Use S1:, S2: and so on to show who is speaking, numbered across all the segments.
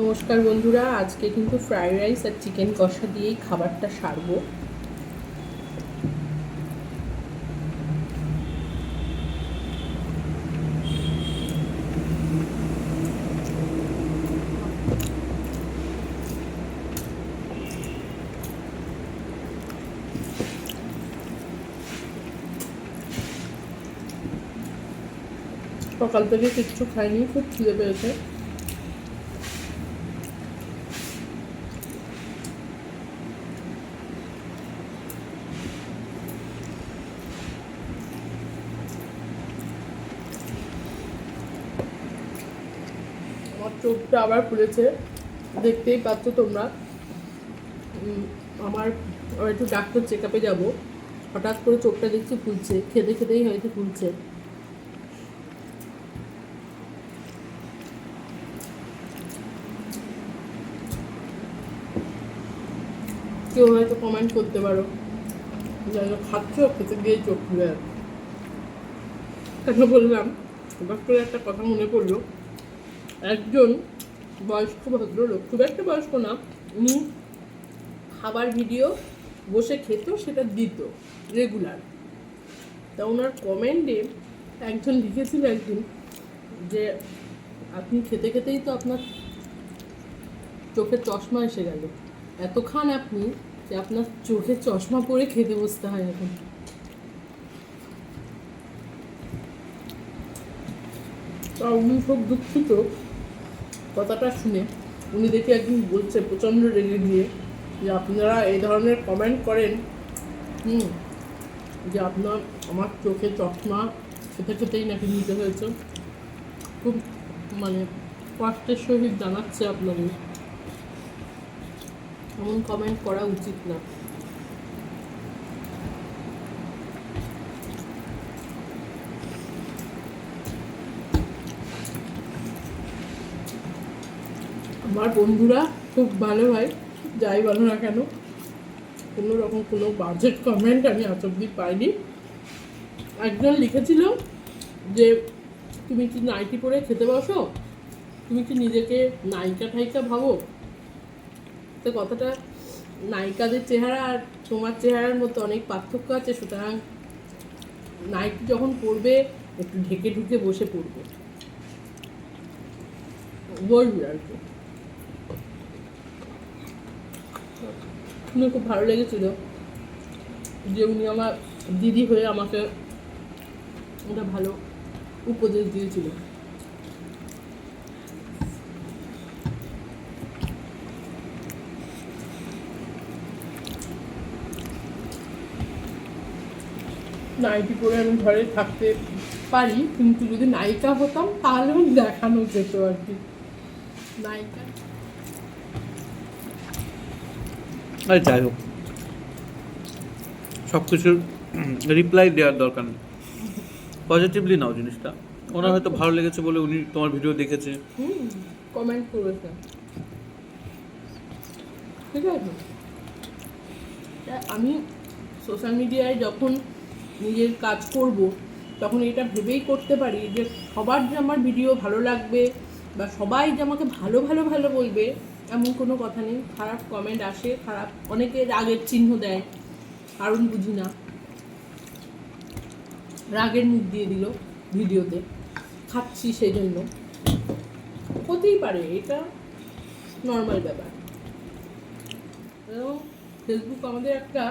S1: নমস্কার বন্ধুরা, আজকে কিন্তু ফ্রাইড রাইস আর চিকেন কষা দিয়েই খাবারটা সারবো। সকাল থেকে কিচ্ছু খাইনি, খুব খিদে পেয়েছে। আমার চোখটা আবার খুলেছে। দেখতেই পাচ্ছ তোমরা। আমার একটু ডাক্তার চেক আপে যাব। হঠাৎ করে চোখটা দেখছি ফুলছে খেতে খেতেই হয়তো ফুলছে কেউ হয়তো কমেন্ট করতে পারো। হোক খাচ্ছ খেতে গিয়ে চোখ খুলে কেন বললাম হঠাৎ করে একটা কথা মনে পড়ল। একজন বয়স্ক ভদ্রলোক, খুব একটা বয়স্ক না, উনি খাবার ভিডিও বসে খেত, সেটা দিত রেগুলার তা ওনার কমেন্টে একজন লিখেছিল একদিন যে, আপনি খেতে খেতেই তো আপনার চোখে চশমা এসে গেল। এত খান আপনি যে আপনার চোখে চশমা পরে খেতে বসতে হয় এখন। তা উনি খুব দুঃখিত। কথাটা শুনে উনি দেখে একদিন বলছে প্রচণ্ড রেগে গিয়ে যে আপনারা এই ধরনের কমেন্ট করেন, হুম, যে আপনার, আমার চোখে চশমা খেতে খেতেই নাকি নিতে হয়েছে। খুব মানে কষ্টের সহিত জানাচ্ছে আপনাদের। এমন কমেন্ট করা উচিত না। আমার বন্ধুরা খুব ভালো হয়, যাই বলো না কেন। কোনো রকম কোনো বাজেট কমেন্ট আমি আজ অব্দি পাইনি। একজন লিখেছিল যে, তুমি কি নাইটি পরে খেতে বসো? তুমি কি নিজেকে নায়িকা ঠাইকা ভাবো? তো কথাটা নায়িকাদের চেহারা আর তোমার চেহারার মধ্যে অনেক পার্থক্য আছে, সুতরাং নাইটি যখন পরবে, একটু ঢেকে ঢুকে বসে পড়বে বলবি আর কি। শুনে খুব ভালো লেগেছিল যে উনি আমার দিদি হয়ে আমাকে একটা ভালো উপদেশ দিয়েছিল নাইটি পরে আমি ঘরে থাকতে পারি, কিন্তু যদি নায়িকা হতাম তাহলে আমি দেখানো যেত আর কি। নায়িকা?
S2: আরে যাই হোক। সব কিছুর রিপ্লাই দেওয়ার দরকার নেই। পজিটিভলি নাও জিনিসটা। ওনার হয়তো ভালো লেগেছে বলে উনি তোমার ভিডিও দেখেছে।
S1: কমেন্ট করেছে। ঠিক আছে। আমি সোশ্যাল মিডিয়ায় যখন নিজের কাজ করব, তখন এটা ভেবেই করতে পারি যে সবার যে আমার ভিডিও ভালো লাগবে বা সবাই যে আমাকে ভালো ভালো ভালো বলবে এমন কোনো কথা নেই। খারাপ কমেন্ট আসে, খারাপ অনেকে রাগের চিহ্ন দেয়। কারণ বুঝি না। রাগের মুখ দিয়ে দিল ভিডিওতে। খাচ্ছি সেই জন্য হতেই পারে, এটা নর্মাল ব্যাপার। ফেসবুক আমাদের একটা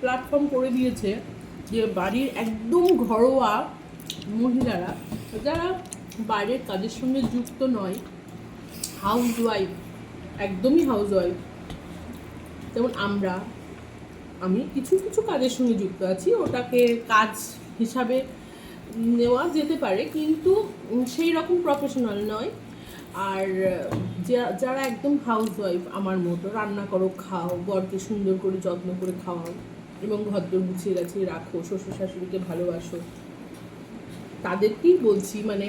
S1: প্ল্যাটফর্ম করে দিয়েছে যে বাড়ির একদম ঘরোয়া মহিলারা, যারা বাইরের কাজের সঙ্গে যুক্ত নয় হাউস ওয়াইফ একদমই হাউস ওয়াইফ যেমন আমরা, আমি কিছু কিছু কাজের সঙ্গে যুক্ত আছি, ওটাকে কাজ হিসাবে নেওয়া যেতে পারে, কিন্তু সেই রকম প্রফেশনাল নয়। আর যারা একদম হাউস ওয়াইফ আমার মতো, রান্না করো, খাও বরকে সুন্দর করে, যত্ন করে খাওয়াও, এবং ঘরদোর গুছিয়ে গাছিয়ে রাখো শ্বশুর শাশুড়িকে ভালোবাসো, তাদেরকেই বলছি মানে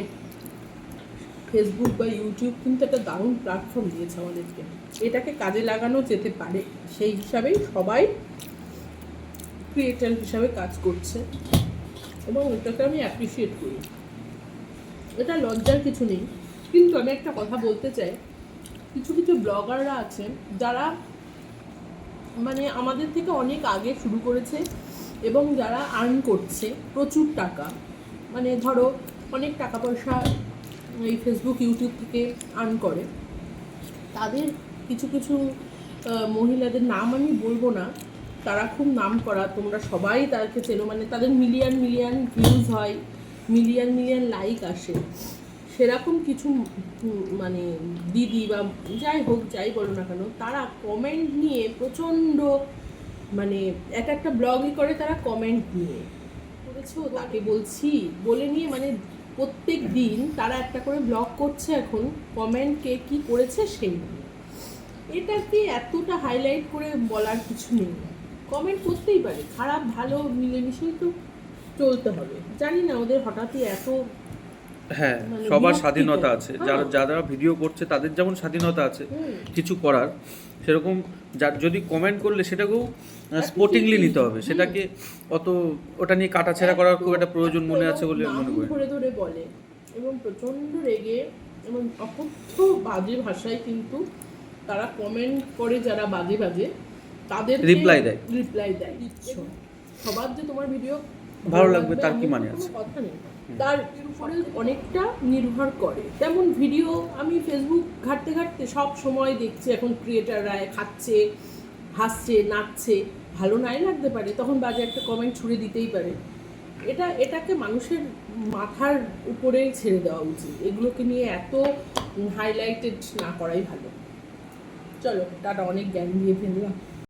S1: ফেসবুক বা ইউটিউব কিন্তু একটা দারুণ প্ল্যাটফর্ম দিয়েছে আমাদেরকে। এটাকে কাজে লাগানো যেতে পারে। সেই হিসাবেই সবাই ক্রিয়েটার হিসাবে কাজ করছে। এবং এটাকে আমি অ্যাপ্রিসিয়েট করি। এটা লজ্জার কিছু নেই। কিন্তু আমি একটা কথা বলতে চাই। কিছু কিছু ব্লগাররা আছেন যারা মানে আমাদের থেকে অনেক আগে শুরু করেছে এবং যারা আর্ন করছে প্রচুর টাকা। মানে ধরো অনেক টাকা পয়সা এই ফেসবুক ইউটিউব থেকে আর্ন করে। তাদের কিছু কিছু মহিলাদের নাম আমি বলব না। তারা খুব নাম করা তোমরা সবাই তাদেরকে চেনো। মানে তাদের মিলিয়ন মিলিয়ন ভিউজ হয় মিলিয়ন মিলিয়ন লাইক আসে। সেরকম কিছু মানে দিদি বা যাই হোক, যাই বলো না কেন, তারা কমেন্ট নিয়ে প্রচণ্ড মানে এক একটা ব্লগই করে তারা কমেন্ট নিয়ে। করেছ? তাকে বলছি। বলে নিয়ে মানে প্রত্যেক দিন তারা একটা করে ব্লগ করছে এখন কমেন্ট কে কী করেছে সেই নিয়ে। এটাকে এতটা হাইলাইট করে বলার কিছু নেই। কমেন্ট করতেই পারে খারাপ ভালো মিলেমিশেই তো চলতে হবে। জানি না ওদের হঠাৎই এত
S2: হ্যাঁ
S1: মানে
S2: সবার স্বাধীনতা আছে। যারা
S1: হ্যাঁ।
S2: যারা ভিডিও করছে তাদের যেমন স্বাধীনতা আছে কিছু করার সেরকম যার যদি কমেন্ট করলে সেটাকেও স্পোর্টিংলি নিতে হবে সেটাকে অত ওটা নিয়ে কাটাছেড়া করার খুব একটা প্রয়োজন মনে আছে বলে মনে করি
S1: ধরে ধরে বলে এবং প্রচণ্ড রেগে এবং অকথ্য বাজে ভাষায় কিন্তু তারা কমেন্ট করে যারা বাজে বাজে তাদের
S2: রিপ্লাই দেয়।
S1: রিপ্লাই দেয় সবার যে তোমার ভিডিও
S2: ভালো লাগবে তার কি মানে আছে?
S1: কথা নেই তার উপরে অনেকটা নির্ভর করে তেমন ভিডিও আমি ফেসবুক ঘাটতে ঘাটতে সব সময় দেখছি এখন ক্রিয়েটাররা খাচ্ছে হাসছে নাচছে ভালো নাই লাগতে পারে, তখন বাজে একটা কমেন্ট ছুড়ে দিতেই পারে। এটা, এটাকে মানুষের মাথার উপরেই ছেড়ে দেওয়া উচিত। এগুলোকে নিয়ে এত হাইলাইটেড না করাই ভালো। চলো, টাটা, অনেক জ্ঞান দিয়ে ফেললাম।